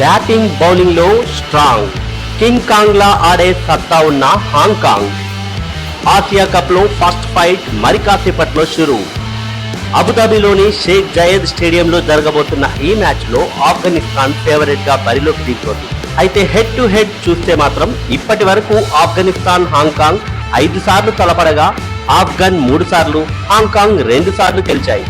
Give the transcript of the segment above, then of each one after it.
Batting బౌలింగ్లో strong. King Kong లా ఆడే సత్తా ఉన్న హాంకాంగ్. ఆసియా కప్లో ఫస్ట్ ఫైట్ మరి కాసేపట్లో షురు. అబుదాబిలోని షేక్ జయద్ స్టేడియంలో జరగబోతున్న ఈ మ్యాచ్లో ఆఫ్ఘనిస్తాన్ ఫేవరెట్గా బరిలోకి దిగుతోంది. అయితే హెడ్ టు హెడ్ చూస్తే మాత్రం ఇప్పటి వరకు ఆఫ్ఘనిస్తాన్ హాంకాంగ్ ఐదు సార్లు తలపడగా ఆఫ్ఘన్ మూడు సార్లు హాంకాంగ్ రెండు సార్లు గెలిచాయి.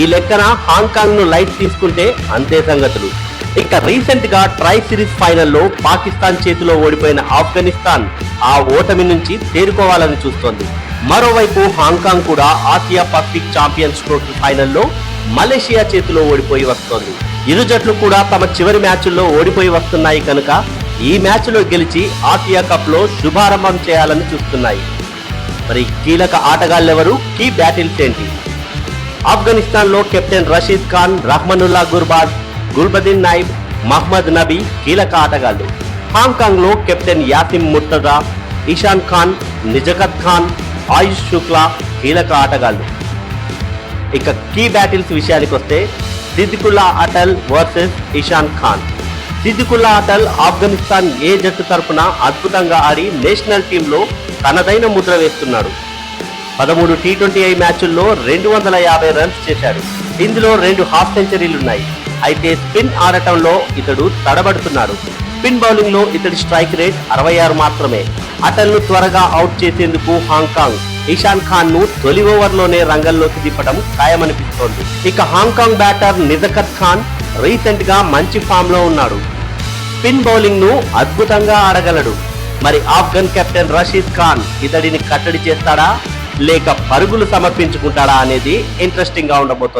ఈ లెక్కన హాంకాంగ్ను లైట్ తీసుకుంటే అంతే సంగతులు. ఇక రీసెంట్గా ట్రై సిరీస్ ఫైనల్లో పాకిస్తాన్ చేతిలో ఓడిపోయిన ఆఫ్ఘనిస్తాన్ ఆ ఓటమి నుంచి తేరుకోవాలని చూస్తోంది. మరోవైపు హాంకాంగ్ కూడా ఆసియా పసిఫిక్ ఛాంపియన్స్ ట్రోఫీ ఫైనల్లో మలేషియా చేతిలో ఓడిపోయి వస్తోంది. ఇరు జట్లు కూడా తమ చివరి మ్యాచ్ల్లో ఓడిపోయి వస్తున్నాయి కనుక ఈ మ్యాచ్లో గెలిచి ఆసియా కప్లో శుభారంభం చేయాలని చూస్తున్నాయి. మరి కీలక ఆటగాళ్ళెవరు? కీ బ్యాటిల్స్ ఏంటి? ఆఫ్ఘనిస్తాన్లో కెప్టెన్ రషీద్ ఖాన్ రహ్మనుల్లా గుర్బాజ్ గుల్బదిన్ నాయిబ్ మహ్మద్ నబీ కీలక ఆటగాళ్ళు హాంకాంగ్లో కెప్టెన్ యాసిమ్ ముర్తజా ఇషాన్ ఖాన్ నిజకత్ ఖాన్ ఆయుష్ శుక్లా కీలక ఆటగాళ్ళు ఇక కీ బ్యాటిల్స్ విషయానికి వస్తే సిద్దికుల్లా అటల్ వర్సెస్ ఇషాన్ ఖాన్. సిద్దికుల్లా అటల్ ఆఫ్ఘనిస్తాన్ ఏ జట్టు తరపున అద్భుతంగా ఆడి నేషనల్ టీంలో తనదైన ముద్ర వేస్తున్నాడు. పదమూడు టీ ట్వంటీ ఐ మ్యాచ్ల్లో రెండు వందల యాభై రన్స్ చేశాడు. ఇందులో రెండు హాఫ్ సెంచరీలున్నాయి. అయితే స్పిన్ ఆడటంలో ఇతడు తడబడుతున్నాడు. స్పిన్ బౌలింగ్లో ఇతడి స్ట్రైక్ రేట్ అరవై ఆరు మాత్రమే. అతన్ను త్వరగా అవుట్ చేసేందుకు హాంకాంగ్. ఇషాన్ ఖాన్ను తొలి ఓవర్లోనే రంగంలోకి దింపడం ఖాయమనిపిస్తోంది. ఇక హాంకాంగ్ బ్యాటర్ నిజకత్ ఖాన్ రీసెంట్గా మంచి ఫామ్లో ఉన్నాడు. స్పిన్ బౌలింగ్ను అద్భుతంగా ఆడగలడు. మరి ఆఫ్ఘన్ కెప్టెన్ రషీద్ ఖాన్ ఇతడిని కట్టడి చేస్తాడా? లేక పరుగులు సమర్పించుకుంటాడా అనేది ఇంట్రెస్టింగ్గా ఉండబోతోంది.